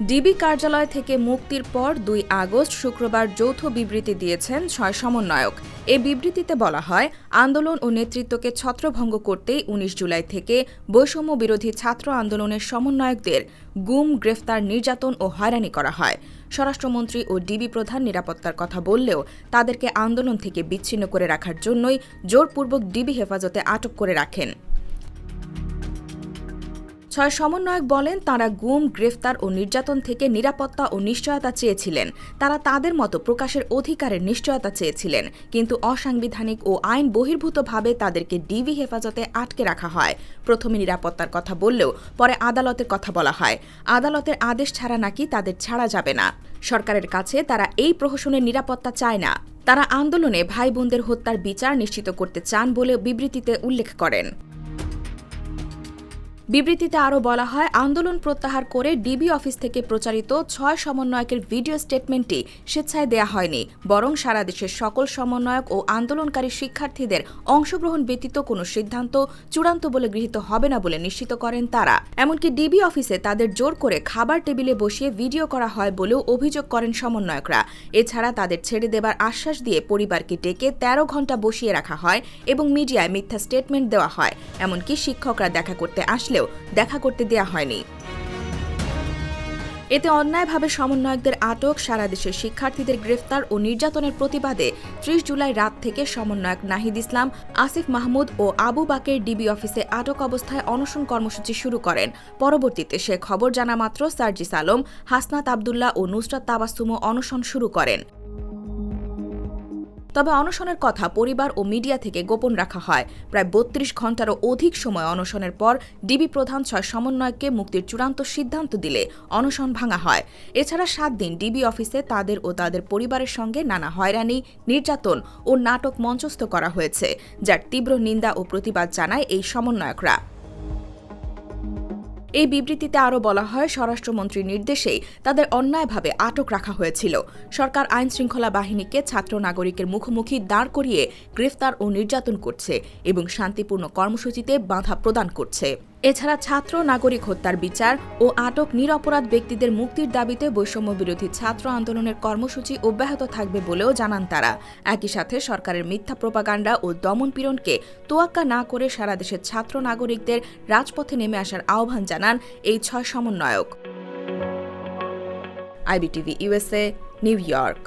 DB কার্যালয় থেকে মুক্তির পর দুই আগস্ট শুক্রবার যৌথ বিবৃতি দিয়েছেন ছয় সমন্বয়ক। এ বিবৃতিতে বলা হয়, আন্দোলন ও নেতৃত্বকে ছত্রভঙ্গ করতেই উনিশ জুলাই থেকে বৈষম্য বিরোধী ছাত্র আন্দোলনের সমন্বয়কদের গুম, গ্রেফতার, নির্যাতন ও হয়রানি করা হয়। স্বরাষ্ট্রমন্ত্রী ও ডিবি প্রধান নিরাপত্তার কথা বললেও তাদেরকে আন্দোলন থেকে বিচ্ছিন্ন করে রাখার জন্যই জোরপূর্বক ডিবি হেফাজতে আটক করে রাখেন। ছয় সমন্বয়ক বলেন, তারা গুম, গ্রেফতার ও নির্যাতন থেকে নিরাপত্তা ও নিশ্চয়তা চেয়েছিলেন। তারা তাদের মতো প্রকাশের অধিকারের নিশ্চয়তা চেয়েছিলেন, কিন্তু অসাংবিধানিক ও আইন বহির্ভূতভাবে তাদেরকে ডিবি হেফাজতে আটকে রাখা হয়। প্রথমে নিরাপত্তার কথা বললেও পরে আদালতের কথা বলা হয়। আদালতের আদেশ ছাড়া নাকি তাদের ছাড়া যাবে না। সরকারের কাছে তারা এই প্রহসনের নিরাপত্তা চায় না। তারা আন্দোলনে ভাই বোনদের হত্যার বিচার নিশ্চিত করতে চান বলে বিবৃতিতে উল্লেখ করেন। বিবৃতিতে আরও বলা হয়, আন্দোলন প্রত্যাহার করে ডিবি অফিস থেকে প্রচারিত ছয় সমন্বয়কের ভিডিও স্টেটমেন্টটি স্বেচ্ছায় দেয়া হয়নি। বরং সারা দেশের সকল সমন্বয়ক ও আন্দোলনকারী শিক্ষার্থীদের অংশগ্রহণ ব্যতীত কোনো সিদ্ধান্ত চূড়ান্ত বলে গৃহীত হবে না বলে নিশ্চিত করেন তারা। এমনকি ডিবি অফিসে তাদের জোর করে খাবার টেবিলে বসিয়ে ভিডিও করা হয় বলেও অভিযোগ করেন সমন্বয়করা। এছাড়া তাদের ছেড়ে দেবার আশ্বাস দিয়ে পরিবারকে ডেকে তেরো ঘণ্টা বসিয়ে রাখা হয় এবং মিডিয়ায় মিথ্যা স্টেটমেন্ট দেওয়া হয়। এমনকি শিক্ষকরা দেখা করতে আসলে আসলেও দেখা করতে দেয়া হয়নি। এতে অন্যায়ভাবে সমন্বয়কদের আটক সারা দেশের শিক্ষার্থীদের গ্রেফতার ও নির্যাতনের প্রতিবাদে ত্রিশ জুলাই রাত থেকে সমন্বয়ক নাহিদ ইসলাম, আসিফ মাহমুদ ও আবু বাকের ডিবি অফিসে আটক অবস্থায় অনশন কর্মসূচি শুরু করেন। পরবর্তীতে সে খবর জানা মাত্র সার্জিস আলম, হাসনাত আবদুল্লাহ ও নুসরাত তাবাসুমো অনশন শুরু করেন। তবে অনশনের কথা পরিবার ও মিডিয়া থেকে গোপন রাখা হয়। প্রায় বত্রিশ ঘন্টারও অধিক সময় অনশনের পর ডিবি প্রধান ছয় সমন্বয়ককে মুক্তির চূড়ান্ত সিদ্ধান্ত দিলে অনশন ভাঙা হয়। এছাড়া সাত দিন ডিবি অফিসে তাদের ও তাদের পরিবারের সঙ্গে নানা হয়রানি, নির্যাতন ও নাটক মঞ্চস্থ করা হয়েছে, যার তীব্র নিন্দা ও প্রতিবাদ জানায় এই সমন্বয়করা। এই বিবৃতিতে আরও বলা হয়, স্বরাষ্ট্রমন্ত্রীর নির্দেশেই তাদের অন্যায়ভাবে আটক রাখা হয়েছিল। সরকার আইন শৃঙ্খলা বাহিনীকে ছাত্র নাগরিকের মুখোমুখি দাঁড় করিয়ে গ্রেফতার ও নির্যাতন করছে এবং শান্তিপূর্ণ কর্মসূচিতে বাধা প্রদান করছে। এছাড়া ছাত্র, নাগরিক হত্যার বিচার ও আটক নিরপরাধ ব্যক্তিদের মুক্তির দাবিতে বৈষম্য বিরোধী ছাত্র আন্দোলনের কর্মসূচি অব্যাহত থাকবে বলেও জানান তারা। একই সাথে সরকারের মিথ্যা প্রপাগান্ডা ও দমনপীড়নকে তোয়াক্কা না করে সারা দেশের ছাত্র, নাগরিকদের রাজপথে নেমে আসার আহ্বান জানান এই ছয় সমন্বয়ক। IBTV USA New York.